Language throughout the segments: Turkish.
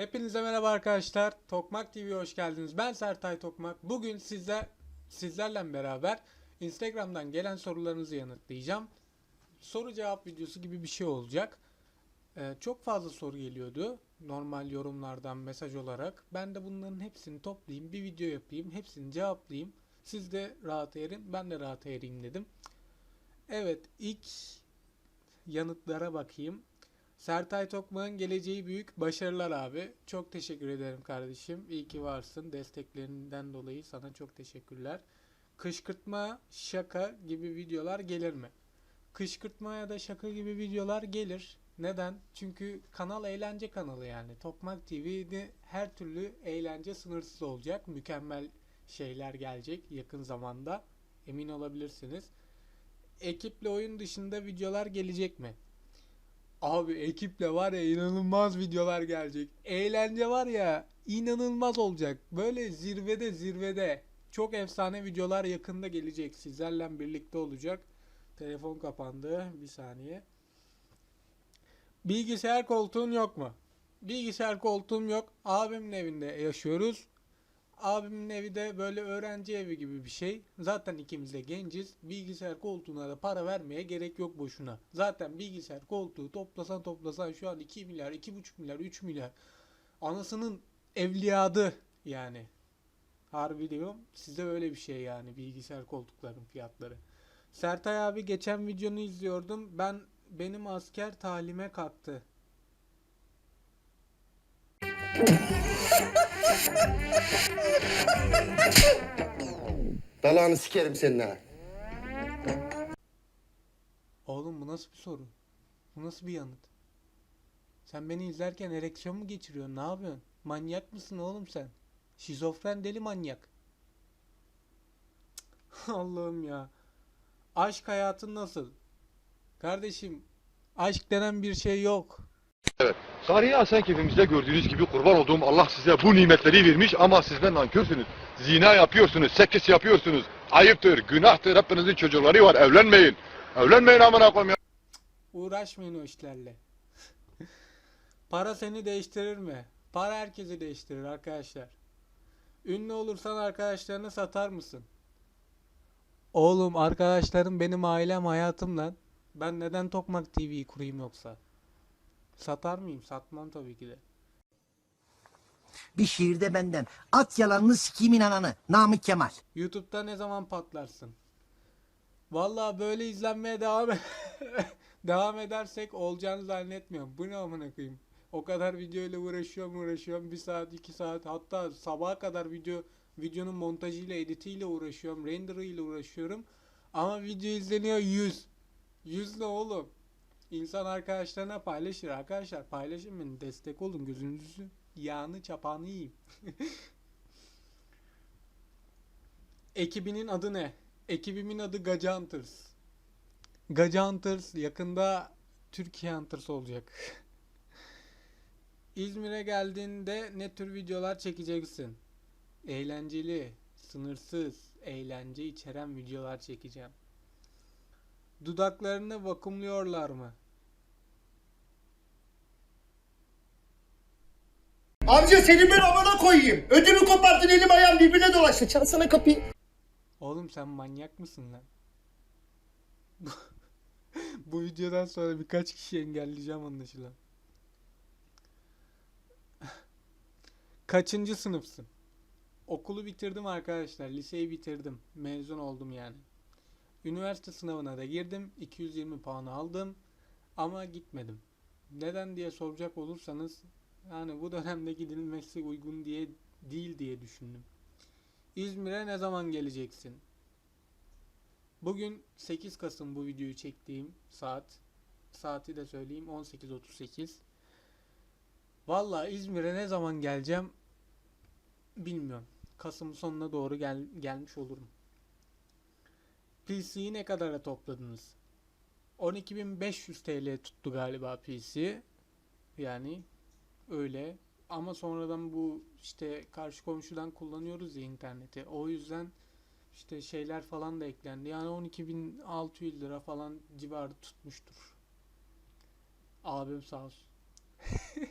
Hepinize merhaba arkadaşlar. Tokmak TV'ye hoş geldiniz. Ben Sertay Tokmak. Bugün sizler sizlerle beraber Instagram'dan gelen sorularınızı yanıtlayacağım. Soru cevap videosu gibi bir şey olacak. Ee, çok fazla soru geliyordu. Normal yorumlardan mesaj olarak. Ben de bunların hepsini toplayayım, bir video yapayım, hepsini cevaplayayım. Siz de rahat erin, ben de rahat ereyim dedim. Evet, ilk yanıtlara bakayım. Sertay Tokmak'ın geleceği büyük. Başarılar abi. Çok teşekkür ederim kardeşim. İyi ki varsın. Desteklerinden dolayı sana çok teşekkürler. Kışkırtma, şaka gibi videolar gelir mi? Kışkırtma ya da şaka gibi videolar gelir. Neden? Çünkü kanal eğlence kanalı yani. Tokmak TV'de her türlü eğlence sınırsız olacak. Mükemmel şeyler gelecek yakın zamanda. Emin olabilirsiniz. Ekiple oyun dışında videolar gelecek mi? Abi ekiple var ya inanılmaz videolar gelecek. Eğlence var ya inanılmaz olacak. Böyle zirvede zirvede. Çok efsane videolar yakında gelecek. Sizlerle birlikte olacak. Telefon kapandı. Bir saniye. Bilgisayar koltuğun yok mu? Bilgisayar koltuğum yok. Abimin evinde yaşıyoruz. Abimin evi de böyle öğrenci evi gibi bir şey. Zaten ikimiz de genciz. Bilgisayar koltuğuna da para vermeye gerek yok boşuna. Zaten bilgisayar koltuğu toplasan toplasan şu an 2 milyar, 2,5 milyar, 3 milyar. Anasının evliyadı yani. Harbi diyorum. Size öyle bir şey yani bilgisayar koltukların fiyatları. Sertay abi geçen videonu izliyordum. Ben benim asker talime kalktı. Dalağını sikerim senin ha. Oğlum bu nasıl bir soru? Bu nasıl bir yanıt? Sen beni izlerken ereksiyon mu geçiriyorsun? Ne yapıyorsun? Manyak mısın oğlum sen? Şizofren deli manyak. Allah'ım ya. Aşk hayatın nasıl? Kardeşim, aşk denen bir şey yok. Sarıyı Hasan kefimizde gördüğünüz gibi kurban olduğum Allah size bu nimetleri vermiş ama sizden nankörsünüz. Zina yapıyorsunuz, sekis yapıyorsunuz. Ayıptır, günahtır. Hepinizin çocukları var. Evlenmeyin. Evlenmeyin amına koyayım ya. Uğraşmayın o işlerle. Para seni değiştirir mi? Para herkesi değiştirir arkadaşlar. Ünlü olursan arkadaşlarını satar mısın? Oğlum arkadaşlarım benim ailem hayatım lan. Ben neden Tokmak TV'yi kurayım yoksa? Satar mıyım? Satmam tabii ki de. Bir şiirde benden. At yalanını sikimin ananı. Namık Kemal. YouTube'da ne zaman patlarsın? Vallahi böyle izlenmeye devam devam edersek olacağını zannetmiyorum. Bu ne amına koyayım? O kadar video ile uğraşıyorum uğraşıyorum. Bir saat iki saat hatta sabaha kadar video videonun montajıyla editiyle uğraşıyorum. Renderıyla uğraşıyorum. Ama video izleniyor 100. 100 ne oğlum? İnsan arkadaşlarına paylaşır arkadaşlar. Paylaşın beni destek olun gözünüzü yağını çapağını yiyeyim. Ekibinin adı ne? Ekibimin adı Gaca Hunters. Gaca Hunters yakında Türkiye Hunters olacak. İzmir'e geldiğinde ne tür videolar çekeceksin? Eğlenceli, sınırsız, eğlence içeren videolar çekeceğim. Dudaklarını vakumluyorlar mı? Amca senin ben amına koyayım. Ödümü koparttın elim ayağım birbirine dolaştı. Çalsana kapıyı. Oğlum sen manyak mısın lan? Bu, videodan sonra birkaç kişi engelleyeceğim anlaşılan. Kaçıncı sınıfsın? Okulu bitirdim arkadaşlar. Liseyi bitirdim. Mezun oldum yani. Üniversite sınavına da girdim. 220 puan aldım. Ama gitmedim. Neden diye soracak olursanız yani bu dönemde gidilmesi uygun diye değil diye düşündüm. İzmir'e ne zaman geleceksin? Bugün 8 Kasım bu videoyu çektiğim saat. Saati de söyleyeyim 18.38. Vallahi İzmir'e ne zaman geleceğim bilmiyorum. Kasım sonuna doğru gel gelmiş olurum. PC'yi ne kadara topladınız? 12.500 TL tuttu galiba PC. Yani öyle. Ama sonradan bu işte karşı komşudan kullanıyoruz ya interneti. O yüzden işte şeyler falan da eklendi. Yani 12.600 lira falan civarı tutmuştur. Abim sağ olsun.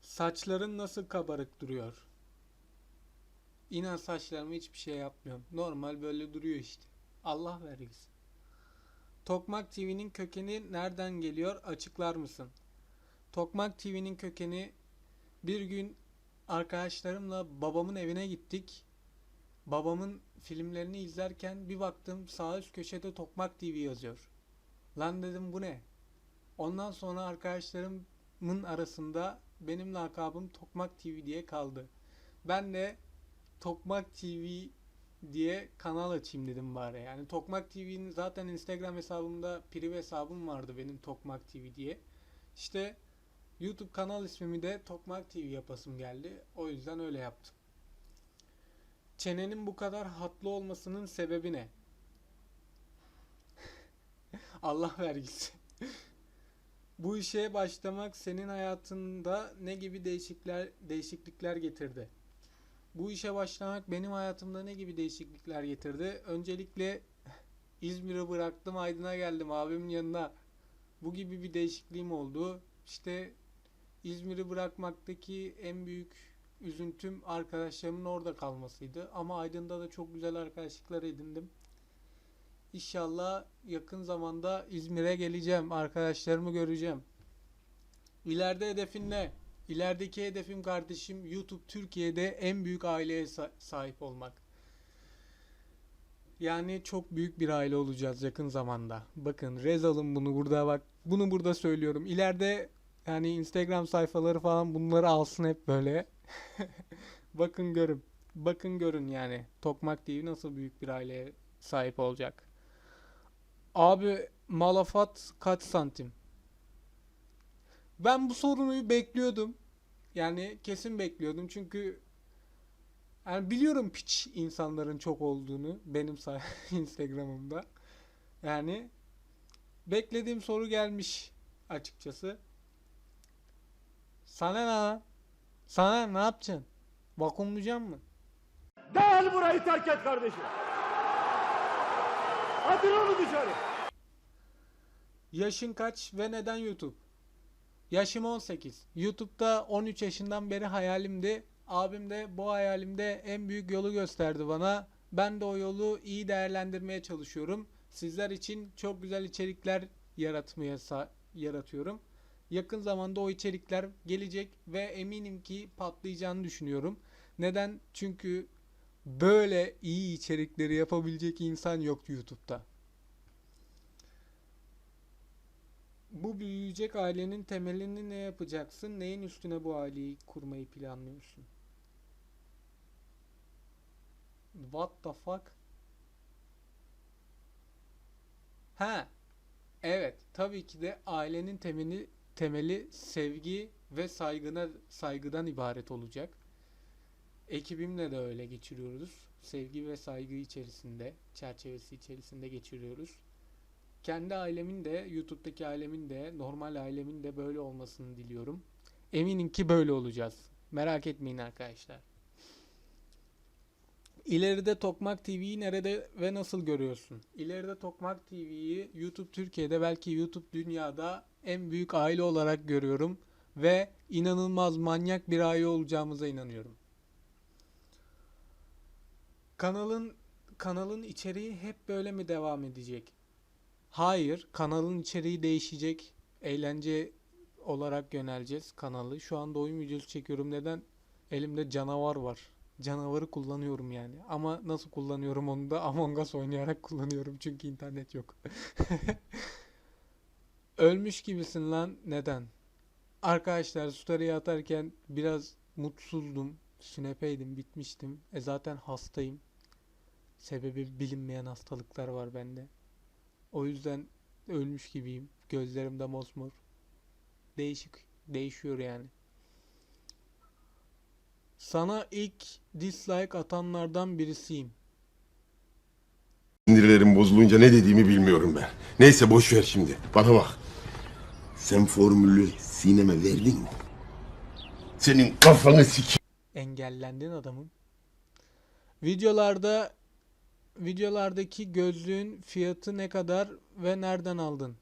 Saçların nasıl kabarık duruyor? İnan saçlarıma hiçbir şey yapmıyorum. Normal böyle duruyor işte. Allah vergisi. Tokmak TV'nin kökeni nereden geliyor? Açıklar mısın? Tokmak TV'nin kökeni bir gün arkadaşlarımla babamın evine gittik. Babamın filmlerini izlerken bir baktım sağ üst köşede Tokmak TV yazıyor. Lan dedim bu ne? Ondan sonra arkadaşlarımın arasında benim lakabım Tokmak TV diye kaldı. Ben de Tokmak TV diye kanal açayım dedim bari. Yani Tokmak TV'nin zaten Instagram hesabımda prive hesabım vardı benim Tokmak TV diye. İşte YouTube kanal ismimi de Tokmak TV yapasım geldi. O yüzden öyle yaptım. Çenenin bu kadar hatlı olmasının sebebi ne? Allah vergisi. Bu işe başlamak senin hayatında ne gibi değişiklikler değişiklikler getirdi? Bu işe başlamak benim hayatımda ne gibi değişiklikler getirdi? Öncelikle İzmir'i bıraktım, Aydın'a geldim abimin yanına. Bu gibi bir değişikliğim oldu. İşte İzmir'i bırakmaktaki en büyük üzüntüm arkadaşlarımın orada kalmasıydı. Ama Aydın'da da çok güzel arkadaşlıklar edindim. İnşallah yakın zamanda İzmir'e geleceğim. Arkadaşlarımı göreceğim. İleride hedefin ne? İlerideki hedefim kardeşim YouTube Türkiye'de en büyük aileye sa- sahip olmak. Yani çok büyük bir aile olacağız yakın zamanda. Bakın Rezal'ım bunu burada bak. Bunu burada söylüyorum. İleride yani Instagram sayfaları falan bunları alsın hep böyle. Bakın görün. Bakın görün yani. Tokmak TV nasıl büyük bir aileye sahip olacak. Abi malafat kaç santim? Ben bu soruyu bekliyordum. Yani kesin bekliyordum çünkü yani biliyorum piç insanların çok olduğunu benim say- Instagram'ımda. Yani beklediğim soru gelmiş açıkçası. Sana ne? Sana ne yapacaksın? Vakumlayacaksın mı? Derhal burayı terk et kardeşim. Atın onu dışarı. Yaşın kaç ve neden YouTube? Yaşım 18. YouTube'da 13 yaşından beri hayalimdi. Abim de bu hayalimde en büyük yolu gösterdi bana. Ben de o yolu iyi değerlendirmeye çalışıyorum. Sizler için çok güzel içerikler yaratmaya yaratıyorum. Yakın zamanda o içerikler gelecek ve eminim ki patlayacağını düşünüyorum. Neden? Çünkü böyle iyi içerikleri yapabilecek insan yok YouTube'da. Bu büyüyecek ailenin temelini ne yapacaksın? Neyin üstüne bu aileyi kurmayı planlıyorsun? What the fuck? Ha, evet, tabii ki de ailenin temeli temeli sevgi ve saygına saygıdan ibaret olacak. Ekibimle de öyle geçiriyoruz. Sevgi ve saygı içerisinde, çerçevesi içerisinde geçiriyoruz kendi ailemin de YouTube'daki ailemin de normal ailemin de böyle olmasını diliyorum. Eminim ki böyle olacağız. Merak etmeyin arkadaşlar. İleride Tokmak TV'yi nerede ve nasıl görüyorsun? İleride Tokmak TV'yi YouTube Türkiye'de belki YouTube dünyada en büyük aile olarak görüyorum ve inanılmaz manyak bir aile olacağımıza inanıyorum. Kanalın kanalın içeriği hep böyle mi devam edecek? Hayır, kanalın içeriği değişecek. Eğlence olarak yöneleceğiz kanalı. Şu anda oyun videosu çekiyorum. Neden? Elimde canavar var. Canavarı kullanıyorum yani. Ama nasıl kullanıyorum onu da Among Us oynayarak kullanıyorum. Çünkü internet yok. Ölmüş gibisin lan. Neden? Arkadaşlar story atarken biraz mutsuzdum. Sünepeydim, bitmiştim. E zaten hastayım. Sebebi bilinmeyen hastalıklar var bende. O yüzden ölmüş gibiyim. Gözlerimde mosmor. Değişik. Değişiyor yani. Sana ilk dislike atanlardan birisiyim. Sinirlerim bozulunca ne dediğimi bilmiyorum ben. Neyse boş ver şimdi. Bana bak. Sen formülü sineme verdin mi? Senin kafanı sik. Engellendin adamım. Videolarda videolardaki gözlüğün fiyatı ne kadar ve nereden aldın?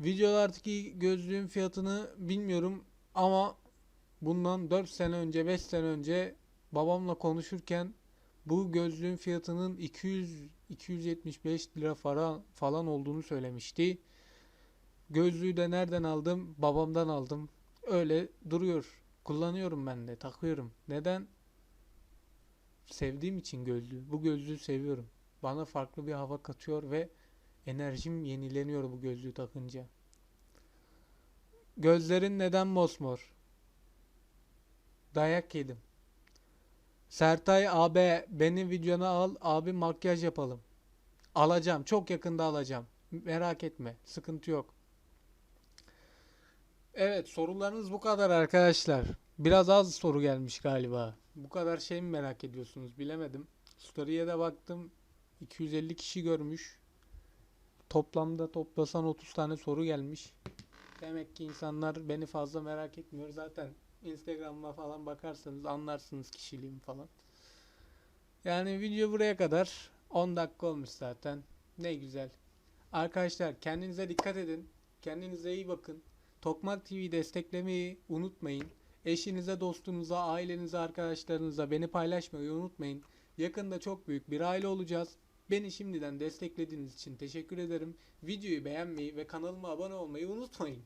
Videolardaki gözlüğün fiyatını bilmiyorum ama bundan 4 sene önce 5 sene önce babamla konuşurken bu gözlüğün fiyatının 200 275 lira falan olduğunu söylemişti. Gözlüğü de nereden aldım? Babamdan aldım. Öyle duruyor. Kullanıyorum ben de, takıyorum. Neden? Sevdiğim için gözlüğü. Bu gözlüğü seviyorum. Bana farklı bir hava katıyor ve enerjim yenileniyor bu gözlüğü takınca. Gözlerin neden mosmor? Dayak yedim. Sertay abi beni videona al abi makyaj yapalım. Alacağım çok yakında alacağım. Merak etme sıkıntı yok. Evet sorularınız bu kadar arkadaşlar. Biraz az soru gelmiş galiba. Bu kadar şey mi merak ediyorsunuz bilemedim. Story'e de baktım 250 kişi görmüş. Toplamda toplasan 30 tane soru gelmiş. Demek ki insanlar beni fazla merak etmiyor. Zaten Instagram'a falan bakarsanız anlarsınız kişiliğimi falan. Yani video buraya kadar 10 dakika olmuş zaten. Ne güzel. Arkadaşlar kendinize dikkat edin. Kendinize iyi bakın. Tokmak TV desteklemeyi unutmayın. Eşinize, dostunuza, ailenize, arkadaşlarınıza beni paylaşmayı unutmayın. Yakında çok büyük bir aile olacağız. Beni şimdiden desteklediğiniz için teşekkür ederim. Videoyu beğenmeyi ve kanalıma abone olmayı unutmayın.